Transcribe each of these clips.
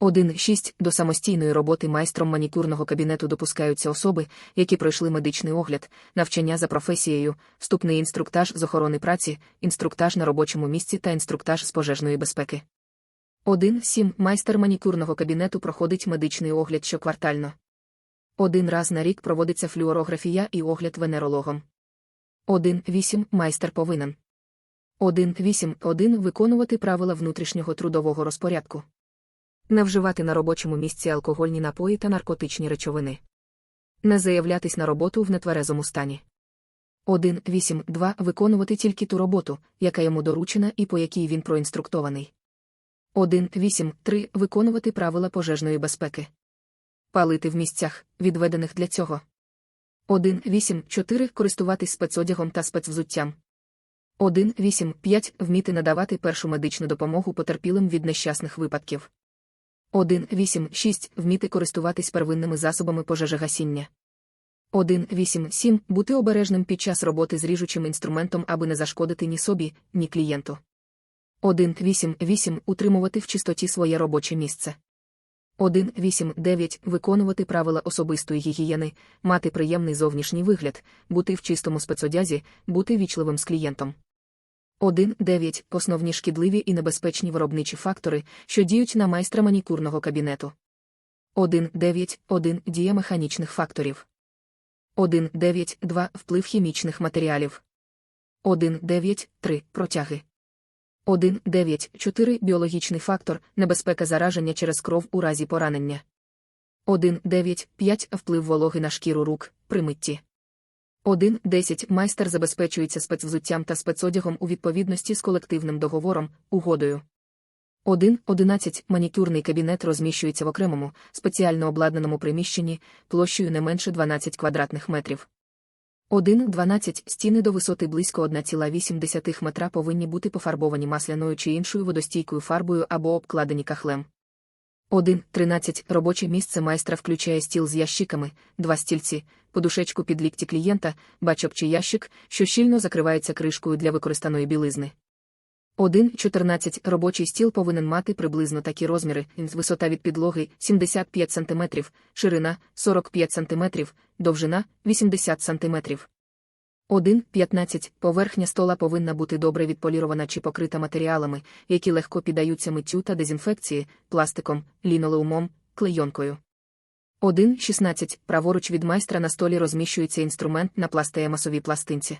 1.6. До самостійної роботи майстром манікюрного кабінету допускаються особи, які пройшли медичний огляд, навчання за професією, вступний інструктаж з охорони праці, інструктаж на робочому місці та інструктаж з пожежної безпеки. 1.7. Майстер манікюрного кабінету проходить медичний огляд щоквартально. Один раз на рік проводиться флюорографія і огляд венерологом. 1.8. Майстер повинен 1.8.1. Виконувати правила внутрішнього трудового розпорядку. Не вживати на робочому місці алкогольні напої та наркотичні речовини. Не заявлятись на роботу в нетверезому стані. 1.8.2. Виконувати тільки ту роботу, яка йому доручена і по якій він проінструктований. 1.8.3. Виконувати правила пожежної безпеки. Палити в місцях, відведених для цього. 1.8.4. Користуватись спецодягом та спецвзуттям. 1.8.5. Вміти надавати першу медичну допомогу потерпілим від нещасних випадків. 1.8.6. Вміти користуватись первинними засобами пожежогасіння. 1.8.7. Бути обережним під час роботи з ріжучим інструментом, аби не зашкодити ні собі, ні клієнту. 1.8.8. Утримувати в чистоті своє робоче місце. 1.8.9. Виконувати правила особистої гігієни, мати приємний зовнішній вигляд, бути в чистому спецодязі, бути вічливим з клієнтом. 1.9. Основні шкідливі і небезпечні виробничі фактори, що діють на майстра манікюрного кабінету. 1.9.1. Дія механічних факторів. 1.9.2. Вплив хімічних матеріалів. 1.9.3. Протяги. 1.9.4. Біологічний фактор, небезпека зараження через кров у разі поранення. 1.9.5. Вплив вологи на шкіру рук при митті. 1.10. Майстер забезпечується спецвзуттям та спецодягом у відповідності з колективним договором, угодою. 1.11. Манікюрний кабінет розміщується в окремому, спеціально обладнаному приміщенні, площею не менше 12 квадратних метрів. 1.12. Стіни до висоти близько 1,8 метра повинні бути пофарбовані масляною чи іншою водостійкою фарбою або обкладені кахлем. 1.13. Робоче місце майстра включає стіл з ящиками, два стільці, подушечку під лікті клієнта, бачок чи ящик, що щільно закривається кришкою для використаної білизни. 1.14. Робочий стіл повинен мати приблизно такі розміри, висота від підлоги 75 см, ширина 45 см, довжина 80 см. 1.15. Поверхня стола повинна бути добре відполірована чи покрита матеріалами, які легко піддаються миттю та дезінфекції, пластиком, лінолеумом, клейонкою. 1.16. Праворуч від майстра на столі розміщується інструмент на пластеємасовій пластинці.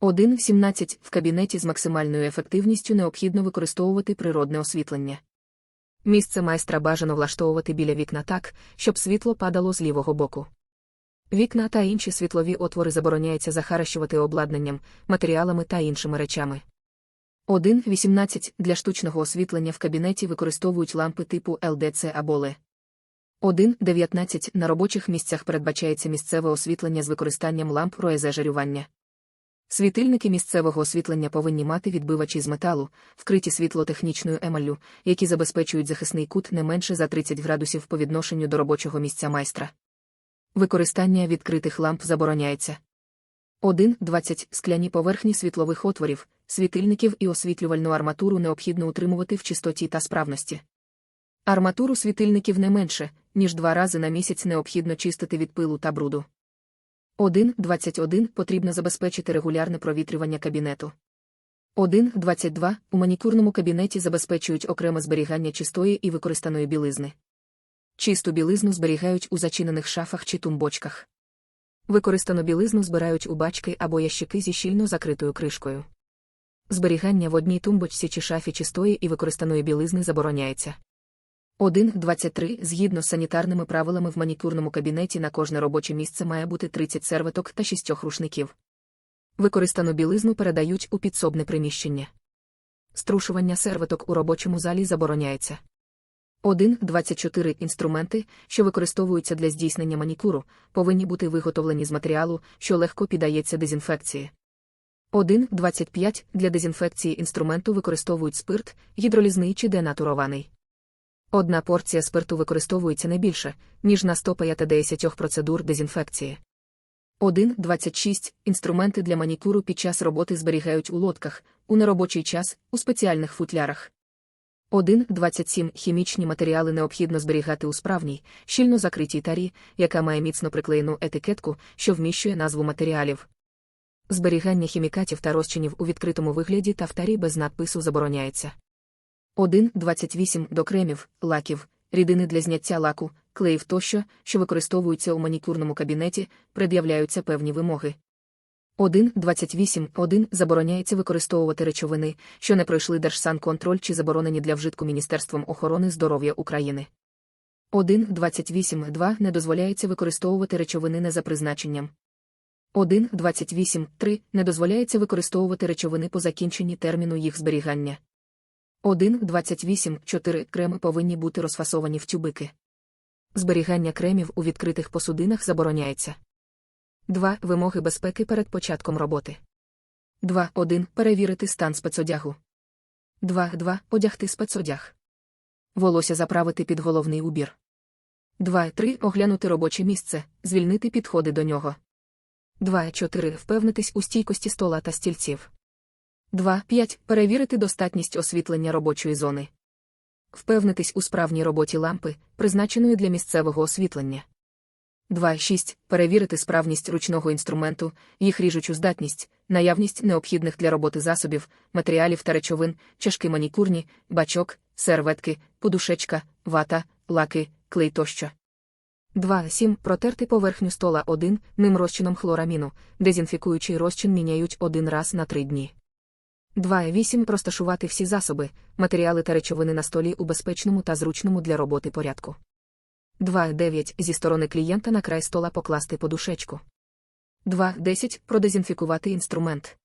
1.17. В кабінеті з максимальною ефективністю необхідно використовувати природне освітлення. Місце майстра бажано влаштовувати біля вікна так, щоб світло падало з лівого боку. Вікна та інші світлові отвори забороняється захаращувати обладнанням, матеріалами та іншими речами. 1.18. Для штучного освітлення в кабінеті використовують лампи типу LDC або LED. 1.19. На робочих місцях передбачається місцеве освітлення з використанням ламп роезежарювання. Світильники місцевого освітлення повинні мати відбивачі з металу, вкриті світлотехнічною емаллю, які забезпечують захисний кут не менше за 30 градусів по відношенню до робочого місця майстра. Використання відкритих ламп забороняється. 1.20. Скляні поверхні світлових отворів, світильників і освітлювальну арматуру необхідно утримувати в чистоті та справності. Арматуру світильників не менше, ніж два рази на місяць необхідно чистити від пилу та бруду. 1.21. Потрібно забезпечити регулярне провітрювання кабінету. 1.22. У манікюрному кабінеті забезпечують окреме зберігання чистої і використаної білизни. Чисту білизну зберігають у зачинених шафах чи тумбочках. Використану білизну збирають у бачки або ящики зі щільно закритою кришкою. Зберігання в одній тумбочці чи шафі чистої і використаної білизни забороняється. 1.23. Згідно з санітарними правилами в манікюрному кабінеті на кожне робоче місце має бути 30 серветок та 6 рушників. Використану білизну передають у підсобне приміщення. Струшування серветок у робочому залі забороняється. 1.24. Інструменти, що використовуються для здійснення манікюру, повинні бути виготовлені з матеріалу, що легко піддається дезінфекції. 1.25. Для дезінфекції інструменту використовують спирт, гідролізний чи денатурований. Одна порція спирту використовується не більше, ніж на 150 процедур дезінфекції. 1.26. Інструменти для манікюру під час роботи зберігають у лодках, у неробочий час, у спеціальних футлярах. 1.27 Хімічні матеріали необхідно зберігати у справній, щільно закритій тарі, яка має міцно приклеєну етикетку, що вміщує назву матеріалів. Зберігання хімікатів та розчинів у відкритому вигляді та в тарі без надпису забороняється. 1.28 До кремів, лаків, рідини для зняття лаку, клеїв тощо, що використовуються у манікюрному кабінеті, пред'являються певні вимоги. 1.28.1 забороняється використовувати речовини, що не пройшли Держсанконтроль чи заборонені для вжитку Міністерством охорони здоров'я України. 1.28.2 не дозволяється використовувати речовини не за призначенням. 1.28.3 не дозволяється використовувати речовини по закінченні терміну їх зберігання. 1.28.4 креми повинні бути розфасовані в тюбики. Зберігання кремів у відкритих посудинах забороняється. 2. Вимоги безпеки перед початком роботи. 2.1. Перевірити стан спецодягу. 2.2. Одягти спецодяг. Волосся заправити під головний убір. 2.3. Оглянути робоче місце, звільнити підходи до нього. 2.4. Впевнитись у стійкості стола та стільців. 2.5. Перевірити достатність освітлення робочої зони. Впевнитись у справній роботі лампи, призначеної для місцевого освітлення. 2.6. Перевірити справність ручного інструменту, їх ріжучу здатність, наявність необхідних для роботи засобів, матеріалів та речовин, чашки манікурні, бачок, серветки, подушечка, вата, лаки, клей тощо. 2.7. Протерти поверхню стола 1 ним розчином хлораміну, дезінфікуючий розчин міняють один раз на 3 дні. 2.8. Розташувати всі засоби, матеріали та речовини на столі у безпечному та зручному для роботи порядку. 2.9. Зі сторони клієнта на край стола покласти подушечку. 2.10. Продезінфікувати інструмент.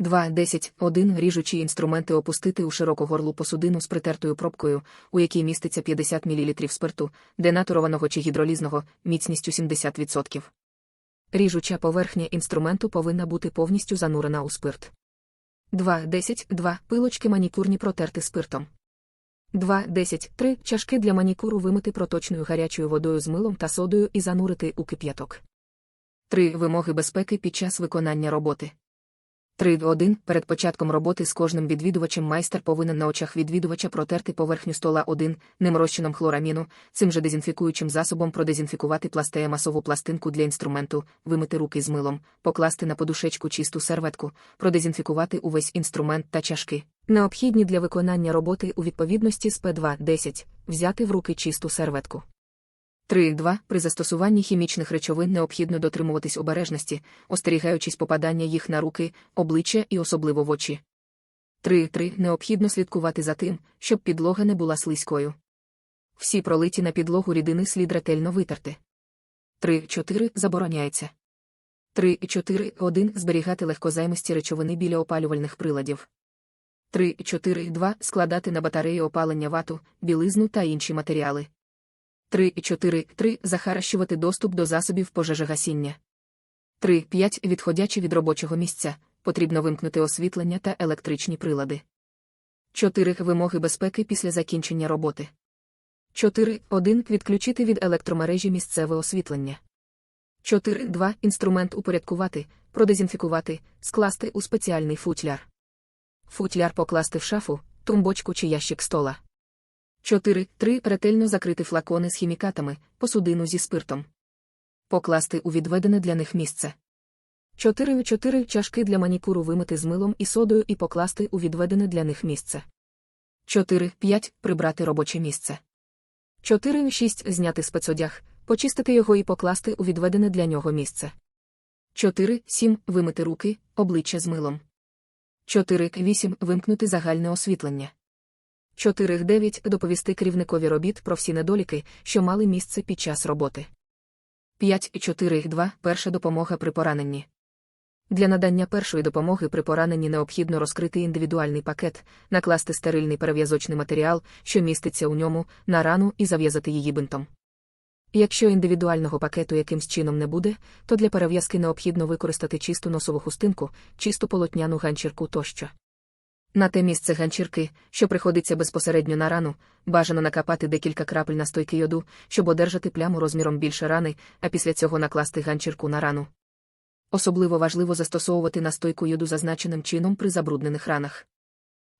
2.10. 1. Ріжучі інструменти опустити у широку горлу посудину з притертою пробкою, у якій міститься 50 мл спирту, денатурованого чи гідролізного, міцністю 70%. Ріжуча поверхня інструменту повинна бути повністю занурена у спирт. 2.10. 2. Пилочки манікурні протерти спиртом. 2.10. 3. Чашки для манікуру вимити проточною гарячою водою з милом та содою і занурити у кип'яток. 3. Вимоги безпеки під час виконання роботи. 3.1. Перед початком роботи з кожним відвідувачем майстер повинен на очах відвідувача протерти поверхню стола 1, ним розчином хлораміну, цим же дезінфікуючим засобом продезінфікувати пластея масову пластинку для інструменту, вимити руки з милом, покласти на подушечку чисту серветку, продезінфікувати увесь інструмент та чашки. Необхідні для виконання роботи у відповідності з П2.10, взяти в руки чисту серветку. 3.2. При застосуванні хімічних речовин необхідно дотримуватись обережності, остерігаючись попадання їх на руки, обличчя і особливо в очі. 3.3. Необхідно слідкувати за тим, щоб підлога не була слизькою. Всі пролиті на підлогу рідини слід ретельно витерти. 3.4. Забороняється. 3.4.1. Зберігати легкозаймисті речовини біля опалювальних приладів. 3.4.2. Складати на батареї опалення вату, білизну та інші матеріали. 3.4.3. Захаращувати доступ до засобів пожежогасіння. 3.5. Відходячи від робочого місця, потрібно вимкнути освітлення та електричні прилади. 4. Вимоги безпеки після закінчення роботи. 4.1. Відключити від електромережі місцеве освітлення. 4.2. Інструмент упорядкувати, продезінфікувати, скласти у спеціальний футляр. Футляр покласти в шафу, тумбочку чи ящик стола. 4.3. Ретельно закрити флакони з хімікатами, посудину зі спиртом. Покласти у відведене для них місце. 4.4. Чашки для манікуру вимити з милом і содою і покласти у відведене для них місце. 4.5. Прибрати робоче місце. 4.6. Зняти спецодяг, почистити його і покласти у відведене для нього місце. 4.7. Вимити руки, обличчя з милом. 4.8. Вимкнути загальне освітлення. 4.9. Доповісти керівникові робіт про всі недоліки, що мали місце під час роботи. 5.4.2. Перша допомога при пораненні. Для надання першої допомоги при пораненні необхідно розкрити індивідуальний пакет, накласти стерильний перев'язочний матеріал, що міститься у ньому, на рану і зав'язати її бинтом. Якщо індивідуального пакету якимсь чином не буде, то для перев'язки необхідно використати чисту носову хустинку, чисту полотняну ганчірку тощо. На те місце ганчірки, що приходиться безпосередньо на рану, бажано накапати декілька крапель настойки йоду, щоб одержати пляму розміром більше рани, а після цього накласти ганчірку на рану. Особливо важливо застосовувати настойку йоду зазначеним чином при забруднених ранах.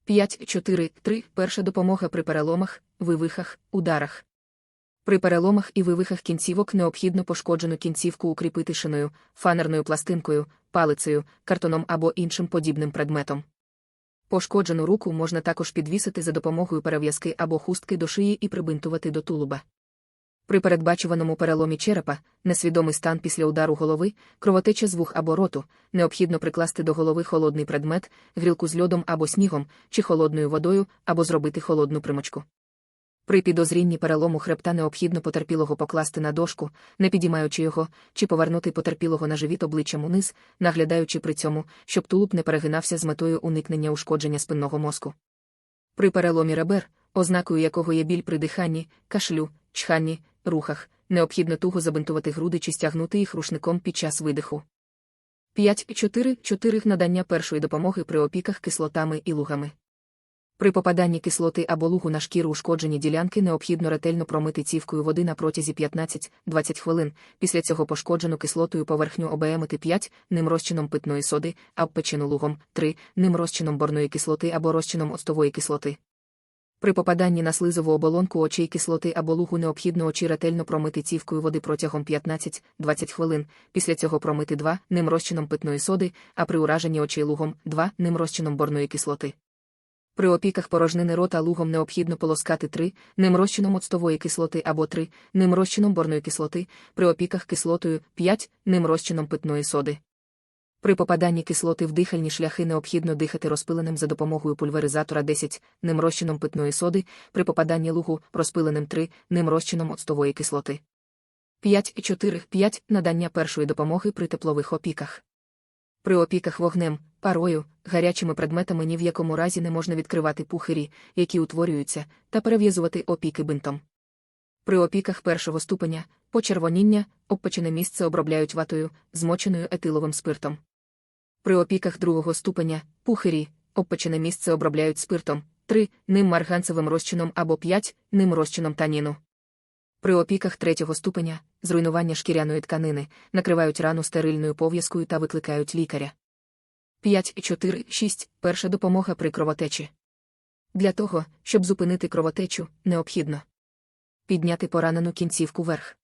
5.4.3. Перша допомога при переломах, вивихах, ударах. При переломах і вивихах кінцівок необхідно пошкоджену кінцівку укріпити шиною, фанерною пластинкою, палицею, картоном або іншим подібним предметом. Пошкоджену руку можна також підвісити за допомогою перев'язки або хустки до шиї і прибинтувати до тулуба. При передбачуваному переломі черепа, несвідомий стан після удару голови, кровотеча з вух або роту, необхідно прикласти до голови холодний предмет, грілку з льодом або снігом, чи холодною водою, або зробити холодну примочку. При підозрінні перелому хребта необхідно потерпілого покласти на дошку, не підіймаючи його, чи повернути потерпілого на живіт обличчям униз, наглядаючи при цьому, щоб тулуб не перегинався з метою уникнення ушкодження спинного мозку. При переломі ребер, ознакою якого є біль при диханні, кашлю, чханні, рухах, необхідно туго забинтувати груди чи стягнути їх рушником під час видиху. 5.4.4 надання першої допомоги при опіках кислотами і лугами. При попаданні кислоти або лугу на шкіру ушкоджені ділянки необхідно ретельно промити цівкою води на протязі 15-20 хвилин, після цього пошкоджену кислотою поверхню обеемити 5 ним розчином питної соди, а обпечену лугом 3 ним розчином борної кислоти або розчином оцтової кислоти. При попаданні на слизову оболонку очей кислоти або лугу необхідно очі ретельно промити цівкою води протягом 15-20 хвилин, після цього промити 2 ним розчином питної соди, а при ураженні очей лугом 2 ним розчином борної кислоти. При опіках порожнини рота лугом необхідно полоскати 3 ним розчином оцтової кислоти або 3 ним борної кислоти, при опіках кислотою 5 ним розчином питної соди. При попаданні кислоти в дихальні шляхи необхідно дихати розпиленим за допомогою пульверизатора 10 ним розчином питної соди, при попаданні лугу розпиленим 3 ним розчином оцтової кислоти. 5.4.5 надання першої допомоги при теплових опіках. При опіках вогнем, парою, гарячими предметами ні в якому разі не можна відкривати пухирі, які утворюються, та перев'язувати опіки бинтом. При опіках першого ступеня, почервоніння, обпечене місце обробляють ватою, змоченою етиловим спиртом. При опіках другого ступеня, пухирі, обпечене місце обробляють спиртом, 3 ним марганцевим розчином або 5 ним розчином таніну. При опіках третього ступеня, зруйнування шкіряної тканини, накривають рану стерильною пов'язкою та викликають лікаря. 5.4.6. Перша допомога при кровотечі. Для того, щоб зупинити кровотечу, необхідно підняти поранену кінцівку вверх.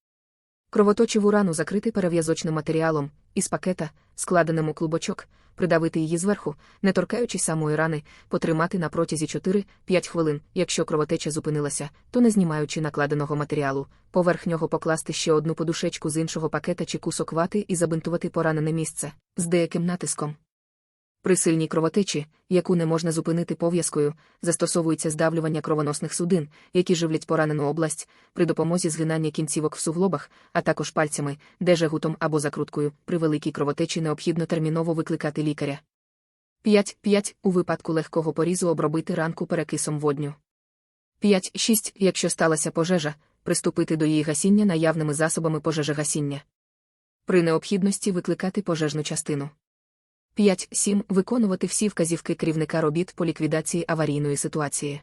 Кровоточиву рану закрити перев'язочним матеріалом, із пакета, складеним у клубочок, придавити її зверху, не торкаючись самої рани, потримати на протязі 4-5 хвилин. Якщо кровотеча зупинилася, то не знімаючи накладеного матеріалу, поверх нього покласти ще одну подушечку з іншого пакета чи кусок вати і забинтувати поранене місце з деяким натиском. При сильній кровотечі, яку не можна зупинити пов'язкою, застосовується здавлювання кровоносних судин, які живлять поранену область, при допомозі згинання кінцівок в суглобах, а також пальцями, де жагутом або закруткою, при великій кровотечі необхідно терміново викликати лікаря. 5.5. У випадку легкого порізу обробити ранку перекисом водню. 5.6. Якщо сталася пожежа, приступити до її гасіння наявними засобами пожежогасіння. При необхідності викликати пожежну частину. 5.7. Виконувати всі вказівки керівника робіт по ліквідації аварійної ситуації.